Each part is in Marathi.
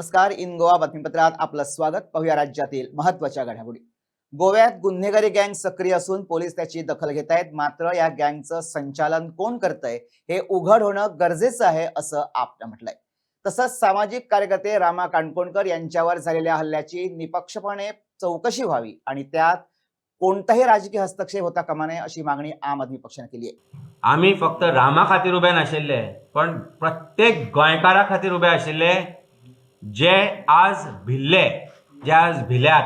नमस्कार. इन गोवा बातमीपत्रात आपलं स्वागत. पाहूया राज्यातील महत्त्वाच्या घडामोडी. गोव्यात गुन्हेगारी गँग सक्रिय असून पोलीस त्याची दखल घेत आहेत. मात्र या गँगचं संचालन कोण करतंय हे उघड होणं गरजेचं आहे असं आपलं म्हटलंय. तसंच सामाजिक कार्यकर्ते रामा काणकोणकर यांच्यावर झालेल्या हल्ल्याची निपक्षपणे चौकशी व्हावी आणि त्यात कोणताही राजकीय हस्तक्षेप होता कामा नये अशी मागणी आम आदमी पक्षाने केली आहे. आम्ही फक्त रामा खातीर उभे नाशिल्ले पण प्रत्येक गोंयकारा खातीर उभे आशिल्ले जे आज भिल्ले जे आज भिल्यात.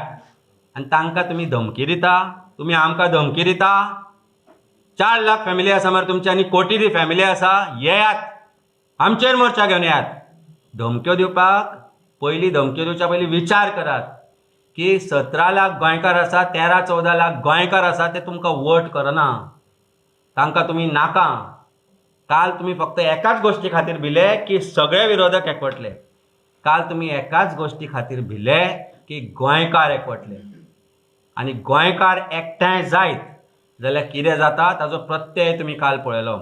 आनी तांकां तुमी धमकी दिता तुमी आमकां धमकी दिता. चार लाख फॅमिली आसा मरे तुमची आनी कोटी फॅमिली आसा येयात. आमचेर मोर्चा घेवन येयात. धमक्यो दिवपाक पयलीं धमक्यो दिवच्या पयलीं विचार करात. की सतरा लाख गोंयकार आसा तेरा चवदा लाख गोंयकार आसा ते तुमकां वोट करना. तांकां तुमी नाका. काल तुमी फक्त एकाच गोश्टी खातीर भिले की सगळे विरोधक एकवटले. काल तुमी एकाच गोश्टी खातीर भिले की गोंयकार एकवटले. आनी गोंयकार एकठांय जायत जाल्यार कितें जाता? ताजो प्रत्यय तुमी काल पळयलो.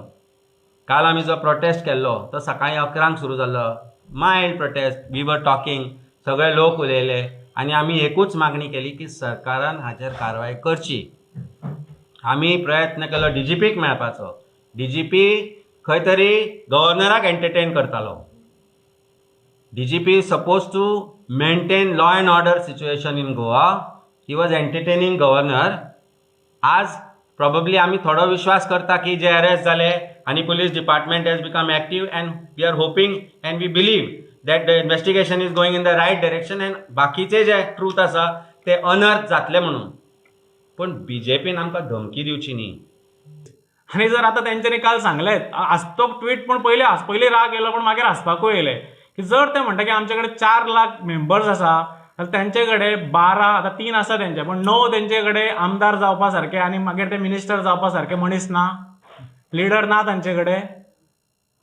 काल आमी जो प्रोटेस्ट केल्लो तो सकाळीं अकरांक सुरू जाल्लो. Mild protest we were talking सगळे लोक उलयले. आनी आमी एकूच मागणी केली की सरकारान हाचेर कारवाय करची. आमी प्रयत्न केलो डी जी पीक मेळपाचो. डी जी पी खंय तरी गव्हर्नराक एंटरटेन करतालो. D G P suppose to law law order order situation in Goa was entertaining governor. आज प्रॉबब्ली आमी थोडो विश्वास करता की जे अरेस्ट जाले आनी police department has become active and we are hoping and we believe that the investigation is going in the right direction and बाकीचे जे ट्रूथ आसा ते अनर्थ जातले म्हणून. पण बी जे पीन आमकां धमकी दिवची न्ही. आणि जर आता त्यांच्यानी काल सांगलेत आज तो ट्विट पण पहिले पहिले राग येयलो पण मागीर हांसपाकूय येयले की जर ते म्हणटा की आमचे कडेन चार लाख मेंबर्स आसा जाल्यार तेंचे कडेन बारा आतां तीन आसा तेंचे पण णव तेंचे कडेन आमदार जावपा सारके आनी मागीर ते मिनिस्टर जावपा सारके मनीस ना लिडर ना तांचे कडेन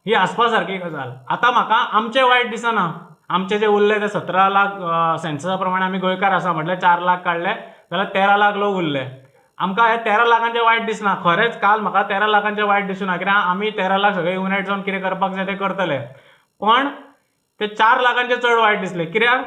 ही हांसपा सारकी गजाल. आतां म्हाका आमचें वायट दिसना आमचे जे उरले ते सतरा लाख सेन्ससा प्रमाणे आमी गोंयकार आसा म्हटल्यार चार लाख काडले जाल्यार तेरा लाख लोक उरले. आमकां हे तेरा लाखांचे वायट दिसना. खरेंच काल म्हाका तेरा लाखांचे वायट दिसूना कित्याक आमी तेरा लाख सगळे युनायट जावन कितें करपाक जाय ते करतले. पण ते चार लाखांचे चड वायट दिसले. कित्याक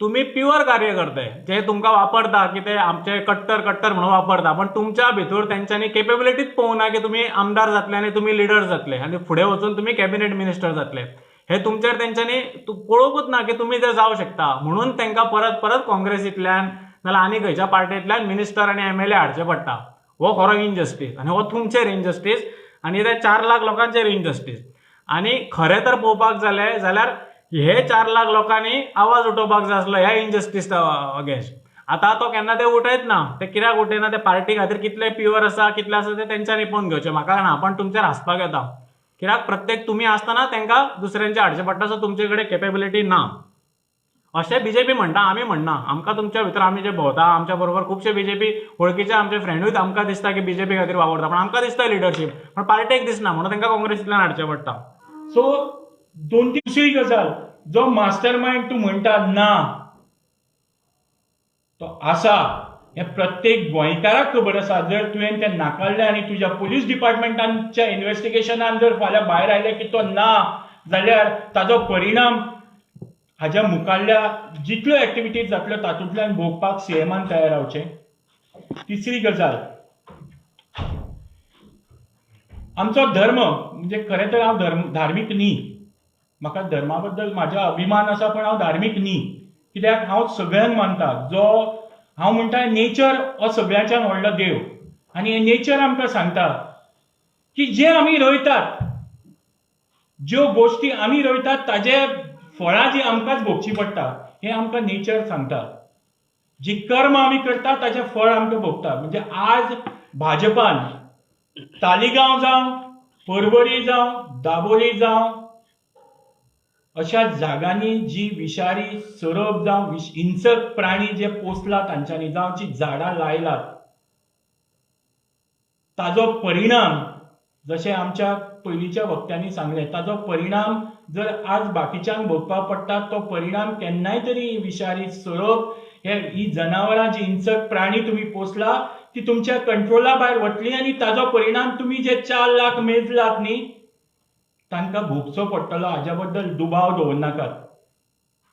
तुमी प्युअर कार्य करताय. जे तुमकां वापरता की ते आमचे कट्टर कट्टर म्हणून वापरता. पण तुमच्या भितर तेंच्यांनी केपेबिलिटीच पळोवना की तुमी आमदार जातले आनी तुमी लिडर जातले. आनी फुडें वचून तुमी कॅबिनेट मिनिस्टर जातले. हे तुमचेर तेंच्यांनी पळोवंकूच ना की तुमी ते जावं शकता. म्हणून तांकां परत परत काँग्रेसींतल्यान नाल्यार आनी खंयच्या पार्टींतल्यान मिनिस्टर आनी एम एल ए हाडचे पडटा हो खरो इनजस्टीस आनी हो तुमचेर इनजस्टीस आनी ते चार लाख लोकांचेर इनजस्टीस आनी खरें तर पळोवपाक जालें जाल्यार हे चार लाख लोकांनी आवाज उठोवपाक जाय आसलो ह्या इनजस्टीस अगेन्स्ट. आतां तो केन्ना ते उठयत ना ते कित्याक उठयना ते पार्टी खातीर कितले प्युअर आसा कितले आसा ते तेंच्यांनी निपोवन घेवचें. म्हाका ना पण तुमचेर हांसपाक येता. कित्याक प्रत्येक तुमी आसतना तांकां दुसऱ्यांचे हाडचें पडटा सो तुमचे कडेन केपेबिलिटी ना. अशें बी जे पी म्हणटा आमी म्हणना. आमकां तुमच्या भितर आमी जे भोंवता आमच्या बरोबर खुबशे बीजेपी वळखीचे आमचे फ्रेंडूच आमकां दिसता की बी जे पी खातीर वावरता. पण आमकां दिसता लिडरशीप पण पार्टेक दिसना म्हणून तांकां काँग्रेसींतल्यान हाडचें पडटा. सो दोन तिसरी गजाल जो मास्टर माइंड तूं म्हणटा ना तो आसा हे प्रत्येक गोंयकाराक खबर आसा. जर तुवें तें नाकारलें आनी तुज्या पुलीस डिपार्टमेंटाच्या इन्व्हेस्टिगेशनान जर फाल्यां भायर आयलें की तो ना जाल्यार ताजो परिणाम हाज्या मुखारल्या जितल्यो एक्टिविटीज जातल्यो तातूंतल्यान भोगपाक सीएमान तयार रावचें. तिसरी गजाल आमचो धर्म म्हणजे खरें तर हांव धर्म धार्मीक न्ही म्हाका धर्मा बद्दल म्हाजो अभिमान आसा पण हांव धार्मीक न्ही कित्याक? हांव सगळ्यांक मानता. जो हांव म्हणटा नेचर हो सगळ्यांच्यान व्हडलो देव. आनी हे नेचर आमकां सांगता की जे आमी रोयतात ज्यो गोश्टी आमी रोयतात ताजे फळां जी आमकांच भोगची पडटा हे आमकां नेचर सांगता. जी कर्म आमी करता ताचें फळ आमकां भोगता. म्हणजे आज भाजपान तालिगांव जावं परवरी जावं दाबोली जावं. अशा जागांनी जी विशारी सरप जावं हिंसक प्राणी जे पोसला तांच्यांनी जावं जी झाडां लायलात. ताजो परिणाम जशें आमच्या पयलींच्या वक्त्यांनी सांगलें ताजो परिणाम जर आज बाकीच्यांक भोगपाक पडटा तो परिणाम केन्नाय तरी विशारी सरप हे ही जनावरां जी हिंसक प्राणी तुमी पोसला ती तुमच्या कंट्रोला भायर वतली आनी ताजो परिणाम तुमी जे चार लाख मेजलात न्ही तांकां भोगचो पडटलो हाज्या बद्दल दुबाव दवरनाकात